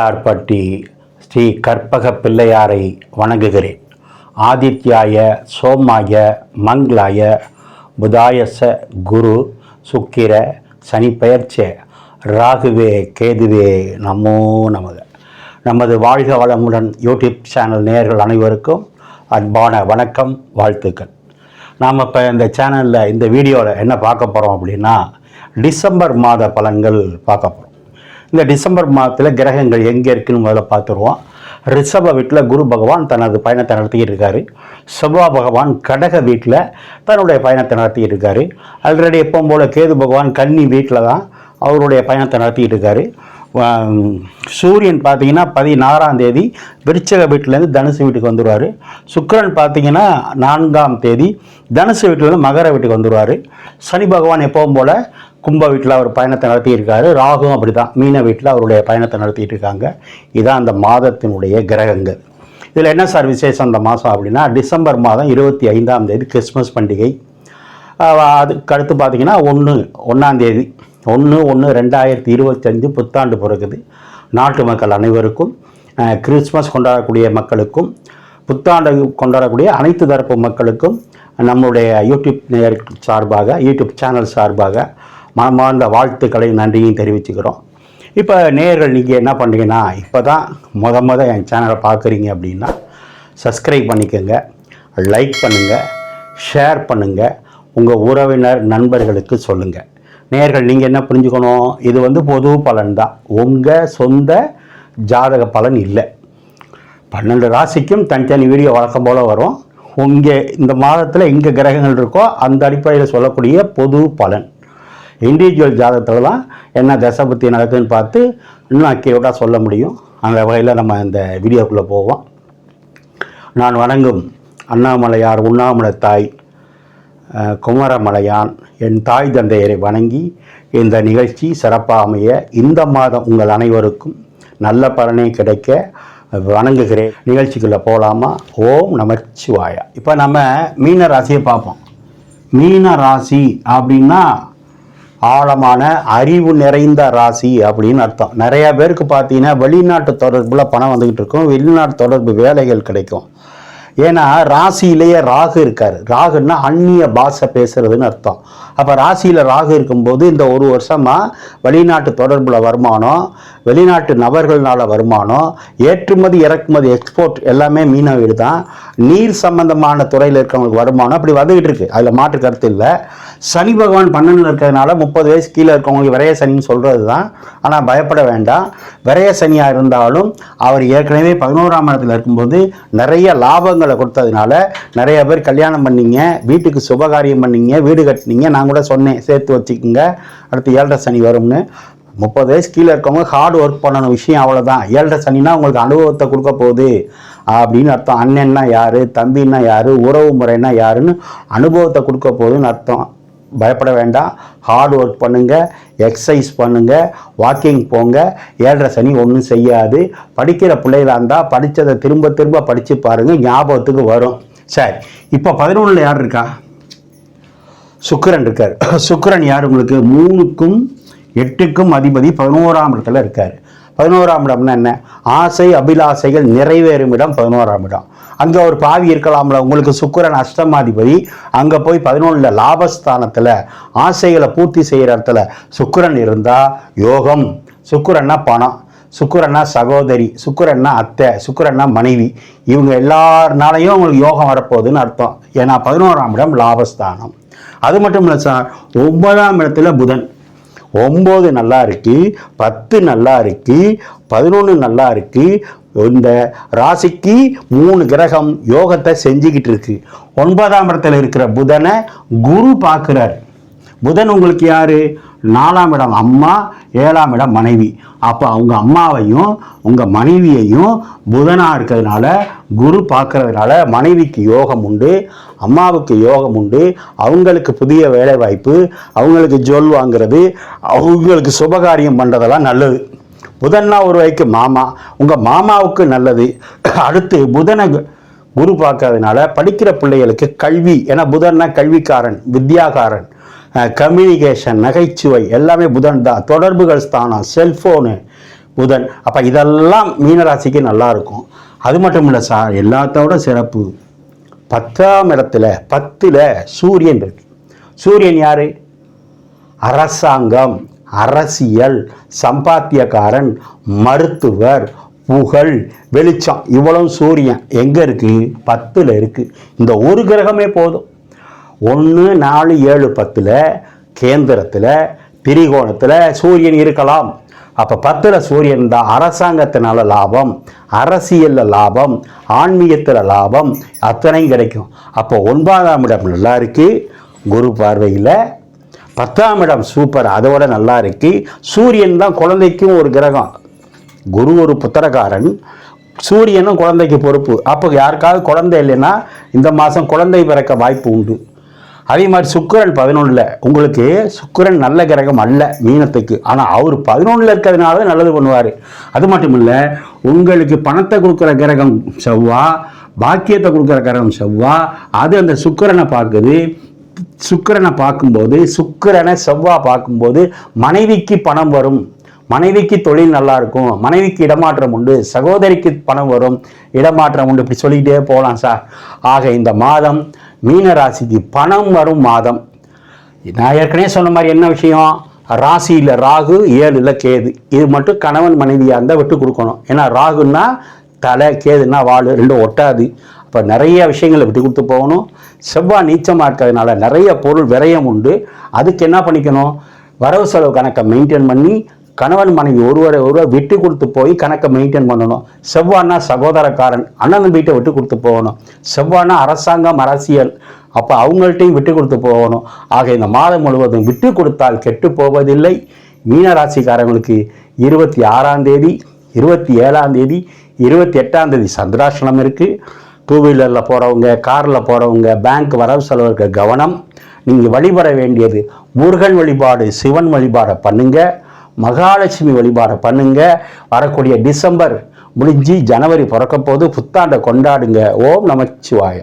பிள்ளையார்பட்டி ஸ்ரீ கற்பக பிள்ளையாரை வணங்குகிறேன். ஆதித்யாய சோமாய மங்களாய புதாயச குரு சுக்கிர சனி ராகுவே கேதுவே நமோ நமக. நமது வாழ்க வளமுடன் யூடியூப் சேனல் நேயர்கள் அனைவருக்கும் அன்பான வணக்கம் வாழ்த்துக்கள். நாம் இப்போ இந்த சேனலில் இந்த வீடியோவில் என்ன பார்க்க போகிறோம் அப்படின்னா டிசம்பர் மாத பலன்கள் பார்க்க போகிறோம் இந்த டிசம்பர் மாதத்தில் கிரகங்கள் எங்கே இருக்குன்னு முதல்ல பார்த்துருவோம். ரிஷப வீட்டில் குரு பகவான் தனது பயணத்தை நடத்திக்கிட்டு இருக்காரு செவ்வா பகவான் கடக வீட்டில் தன்னுடைய பயணத்தை நடத்திக்கிட்டு இருக்காரு ஆல்ரெடி எப்பவும் போல் கேது பகவான் கன்னி வீட்டில் தான் அவருடைய பயணத்தை நடத்திக்கிட்டு இருக்காரு சூரியன் பார்த்தீங்கன்னா பதினாறாம் தேதி விருச்சக வீட்டிலேருந்து தனுசு வீட்டுக்கு வந்துடுவார் சுக்கரன் பார்த்தீங்கன்னா நான்காம் தேதி தனுசு வீட்டிலேருந்து மகர வீட்டுக்கு வந்துடுவார் சனி பகவான் எப்பவும் போல் கும்ப வீட்டில் அவர் பயணத்தை நடத்தியிருக்காரு. ராகும் அப்படி தான் மீன வீட்டில் அவருடைய பயணத்தை நடத்திட்டு இருக்காங்க இதான் அந்த மாதத்தினுடைய கிரகங்கள். இதில் என்ன சார் விசேஷம் அந்த மாதம் அப்படின்னா டிசம்பர் மாதம் இருபத்தி ஐந்தாம் தேதி கிறிஸ்மஸ் பண்டிகை. அதுக்கு அடுத்து பார்த்திங்கன்னா ஒன்று ஒன்றாந்தேதி ஒன்று ஒன்று ரெண்டாயிரத்தி இருபத்தஞ்சு புத்தாண்டு பிறகுது. நாட்டு மக்கள் அனைவருக்கும் கிறிஸ்மஸ் கொண்டாடக்கூடிய மக்களுக்கும் புத்தாண்டு கொண்டாடக்கூடிய அனைத்து தரப்பு மக்களுக்கும் நம்முடைய யூடியூப் நேயர் சார்பாக யூடியூப் சேனல் சார்பாக மனமார்ந்த வாழ்த்துக்களை நன்றியும் தெரிவிச்சுக்கிறோம். இப்போ நேர்கள் நீங்கள் என்ன பண்ணுறீங்கன்னா இப்போ தான் முத முத என் சேனலை பார்க்குறீங்க அப்படின்னா சப்ஸ்கிரைப் பண்ணிக்கோங்க லைக் பண்ணுங்கள் ஷேர் பண்ணுங்கள் உங்கள் உறவினர் நண்பர்களுக்கு சொல்லுங்கள் நேர்கள் நீங்கள் என்ன புரிஞ்சுக்கணும்? இது வந்து பொது பலன் தான். உங்கள் சொந்த ஜாதக பலன் இல்லை. பன்னெண்டு ராசிக்கும் தனித்தனி வீடியோ வழக்கம் போல் வரும். உங்கள் இந்த மாதத்தில் எங்கே கிரகங்கள் இருக்கோ அந்த அடிப்படையில் சொல்லக்கூடிய பொது பலன். இண்டிவிஜுவல் ஜாதகத்தில் தான் என்ன தசை புத்தி நடக்குதுன்னு பார்த்து இன்னும் அக்யூரேட்டாக சொல்ல முடியும். அந்த வகையில் நம்ம இந்த வீடியோக்குள்ளே போவோம். நான் வணங்கும் அண்ணாமலையார் உண்ணாமலை தாய் குமரமலையான் என் தாய் தந்தையரை வணங்கி இந்த நிகழ்ச்சி சிறப்பாக அமைய இந்த மாதம் உங்கள் அனைவருக்கும் நல்ல பலனே கிடைக்க வணங்குகிறேன். நிகழ்ச்சிக்குள்ளே போகலாமா ஓம் நமச்சிவாயா. இப்போ நம்ம மீன ராசியை பார்ப்போம். மீன ராசி அப்படின்னா ஆழமான அறிவு நிறைந்த ராசி அப்படின்னு அர்த்தம். நிறைய பேருக்கு பார்த்தீங்கன்னா வெளிநாட்டு தொடர்பில் பணம் வந்துக்கிட்டு இருக்கும். வெளிநாட்டு தொடர்பு வேலைகள் கிடைக்கும். ஏன்னா ராசியிலேயே ராகு இருக்கார். ராகுன்னா அந்நிய பாஷை பேசுறதுன்னு அர்த்தம். அப்போ ராசியில் ராகு இருக்கும்போது இந்த ஒரு வருஷமாக வெளிநாட்டு தொடர்பில் வருமானம் வெளிநாட்டு நபர்களால் வருமானம் ஏற்றுமதி இறக்குமதி எக்ஸ்போர்ட் எல்லாமே மீன வீடு தான். நீர் சம்பந்தமான துறையில் இருக்கவங்களுக்கு வருமானம் அப்படி வந்துகிட்டு இருக்கு. அதில் மாற்று கருத்து இல்லை. சனி பகவான் பன்னெண்டில் இருக்கிறதுனால முப்பது வயசு கீழே இருக்கவங்களுக்கு விரைய சனின்னு சொல்கிறது தான். ஆனால் பயப்பட வேண்டாம். விரைய சனியாக இருந்தாலும் அவர் ஏற்கனவே பதினோராம் இடத்துல இருக்கும்போது நிறைய லாபங்களை கொடுத்ததுனால நிறைய பேர் கல்யாணம் பண்ணீங்க வீட்டுக்கு சுபகாரியம் பண்ணீங்க வீடு கட்டினீங்க நாங்கள் நான் கூட சொன்னேன் சேர்த்து வச்சுக்கோங்க. அடுத்து ஏழரை சனி வரும்னு. முப்பது வயசு கீழே இருக்கவங்க ஹார்ட் ஒர்க் பண்ணணும் விஷயம் அவ்வளோதான் ஏழரை சனினா உங்களுக்கு அனுபவத்தை கொடுக்க போகுது. அப்படின்னு அர்த்தம். அண்ணன்னா யார்? தம்பின்னா யார்? உறவு முறைன்னா யாருன்னு அனுபவத்தை கொடுக்க போகுதுன்னு அர்த்தம். பயப்பட வேண்டாம். ஹார்ட் ஒர்க் பண்ணுங்கள் எக்ஸசைஸ் பண்ணுங்கள் வாக்கிங் போங்க. ஏழரை சனி ஒன்றும் செய்யாது. படிக்கிற பிள்ளைகளாக இருந்தால் படித்ததை திரும்ப திரும்ப படித்து பாருங்கள் ஞாபகத்துக்கு வரும். சரி. இப்போ பதினொன்றில் யார் இருக்கா? சுக்கிரன் இருக்கார். சுக்கிரன் யார் உங்களுக்கு? மூணுக்கும் எட்டுக்கும் அதிபதி பதினோராம் இடத்துல இருக்கார். பதினோராம் இடம்னா என்ன? ஆசை அபிலாசைகள் நிறைவேறும் இடம் பதினோராம் இடம். அங்கே ஒரு பாவி இருக்கலாம்ல. உங்களுக்கு சுக்கிரன் அஷ்டமாதிபதி. அங்கே போய் பதினொன்றில் லாபஸ்தானத்தில் ஆசைகளை பூர்த்தி செய்கிற இடத்துல சுக்கிரன் இருந்தால் யோகம். சுக்கிரன்னா பணம். சுக்கிரன்னா சகோதரி. சுக்கிரன்னா அத்தை. சுக்கிரன்னா மனைவி. இவங்க எல்லாருனாலையும் உங்களுக்கு யோகம் வரப்போகுதுன்னு அர்த்தம். ஏன்னா பதினோராம் இடம் லாபஸ்தானம். அது மட்டும் இல்லை சார் ஒன்பதாம் இடத்துல புதன். ஒம்பது நல்லா இருக்கு பத்து நல்லா இருக்கு பதினொன்று நல்லா இருக்கு. இந்த ராசிக்கு மூணு கிரகம் யோகத்தை செஞ்சுக்கிட்டு இருக்கு. ஒன்பதாம் இடத்துல இருக்கிற புதனை குரு பார்க்குறாரு. புதன் உங்களுக்கு யார்? நாலாம் இடம் அம்மா ஏழாம் இடம் மனைவி. அப்போ அவங்க அம்மாவையும் உங்கள் மனைவியையும் புதனாக இருக்கிறதுனால குரு பார்க்கறதுனால மனைவிக்கு யோகம் உண்டு அம்மாவுக்கு யோகம் உண்டு அவங்களுக்கு புதிய வேலை வாய்ப்பு அவங்களுக்கு ஜொல் வாங்குறது அவங்களுக்கு சுபகாரியம் பண்ணுறதெல்லாம் நல்லது. புதன்னா ஒரு வகைக்கு மாமா. உங்கள் மாமாவுக்கு நல்லது. அடுத்து புதனை குரு பார்க்கறதுனால படிக்கிற பிள்ளைகளுக்கு கல்வி. ஏன்னா புதன்னா கல்விக்காரன் வித்யாகாரன். கம்யூனிகேஷன் நகைச்சுவை எல்லாமே புதன் தான். தொடர்புகள் ஸ்தானம் செல்ஃபோனு புதன். அப்போ இதெல்லாம் மீனராசிக்கு நல்லா இருக்கும். அது மட்டும் இல்லை சார் எல்லாத்தோட சிறப்பு. பத்தாம் இடத்துல பத்தில் சூரியன் இருக்கு. சூரியன் யார்? அரசாங்கம் அரசியல் சம்பாத்தியக்காரன் மருத்துவர் புகழ் வெளிச்சம். இவ்வளவு சூரியன் எங்கே இருக்குது பத்தில் இருக்குது இந்த ஒரு கிரகமே போதும். ஒன்று நாலு ஏழு பத்தில் கேந்திரத்தில் திரிகோணத்தில் சூரியன் இருக்கலாம். அப்போ பத்தில் சூரியன் தான் அரசாங்கத்தினால லாபம் அரசியலில் லாபம் ஆன்மீகத்தில் லாபம் அத்தனையும் கிடைக்கும். அப்போ ஒன்பதாம் இடம் நல்லா இருக்குது குரு பார்வையில். பத்தாம் இடம் சூப்பர் அதோட நல்லா இருக்குது சூரியன் தான் குழந்தைக்கும் ஒரு கிரகம். குரு ஒரு புத்திரக்காரன் சூரியனும் குழந்தைக்கு பொறுப்பு. அப்போ யாருக்காவது குழந்தை இல்லைன்னா இந்த மாதம் குழந்தை பிறக்க வாய்ப்பு உண்டு. அதே மாதிரி சுக்கிரன் பதினொன்றில் உங்களுக்கு சுக்கரன் நல்ல கிரகம் அல்ல மீனத்துக்கு. ஆனால் அவர் பதினொன்றில் இருக்கிறதுனால தான் நல்லது பண்ணுவார். அது மட்டும் இல்லை உங்களுக்கு பணத்தை கொடுக்குற கிரகம் செவ்வா பாக்கியத்தை கொடுக்குற கிரகம் செவ்வா அது அந்த சுக்கிரனை பார்க்குது. சுக்கிரனை பார்க்கும்போது சுக்கிரனை செவ்வா பார்க்கும்போது மனைவிக்கு பணம் வரும். மனைவிக்கு தொழில் நல்லா இருக்கும். மனைவிக்கு இடமாற்றம் உண்டு. சகோதரிக்கு பணம் வரும். இடமாற்றம் உண்டு. இப்படி சொல்லிக்கிட்டே போகலாம் சார். ஆக இந்த மாதம் மீன ராசிக்கு பணம் வரும் மாதம். நான் ஏற்கனவே சொன்ன மாதிரி என்ன விஷயம்? ராசியில் ராகு ஏழுல கேது. இது மட்டும் கணவன் மனைவியாக இருந்தால் விட்டு கொடுக்கணும். ஏன்னா ராகுன்னா தலை கேதுன்னா வாள் ரெண்டும் ஒட்டாது. அப்போ நிறைய விஷயங்களை விட்டு கொடுத்து போகணும். செவ்வாய் நீச்சமாக இருக்கிறதுனால நிறைய பொருள் விரயம் உண்டு. அதுக்கு என்ன பண்ணிக்கணும்? வரவு செலவு கணக்கை மெயின்டைன் பண்ணி கணவன் மனைவி ஒருவரை ஒருவர் விட்டு கொடுத்து போய் கணக்கை மெயின்டைன் பண்ணணும். செவ்வானா சகோதரக்காரன் அண்ணன் தம்பிகிட்ட விட்டு கொடுத்து போகணும். செவ்வானா அரசாங்கம் அரசியல். அப்போ அவங்கள்ட்டையும் விட்டு கொடுத்து போகணும். ஆக இந்த மாதம் முழுவதும் விட்டு கொடுத்தால் கெட்டு போவதில்லை. மீனராசிக்காரங்களுக்கு இருபத்தி ஆறாம் தேதி இருபத்தி ஏழாம் தேதி இருபத்தி எட்டாம் தேதி சந்திராசனம் இருக்குது டூ வீலரில் போகிறவங்க காரில் போகிறவங்க பேங்க் வரவு செலவுக்கு கவனம். நீங்கள் வழிபட வேண்டியது முருகன் வழிபாடு சிவன் வழிபாடை பண்ணுங்கள் மகாலட்சுமி வழிபாடை பண்ணுங்க. வரக்கூடிய டிசம்பர் முடிஞ்சு ஜனவரி பிறக்க போது புத்தாண்டை கொண்டாடுங்க. ஓம் நமச்சிவாய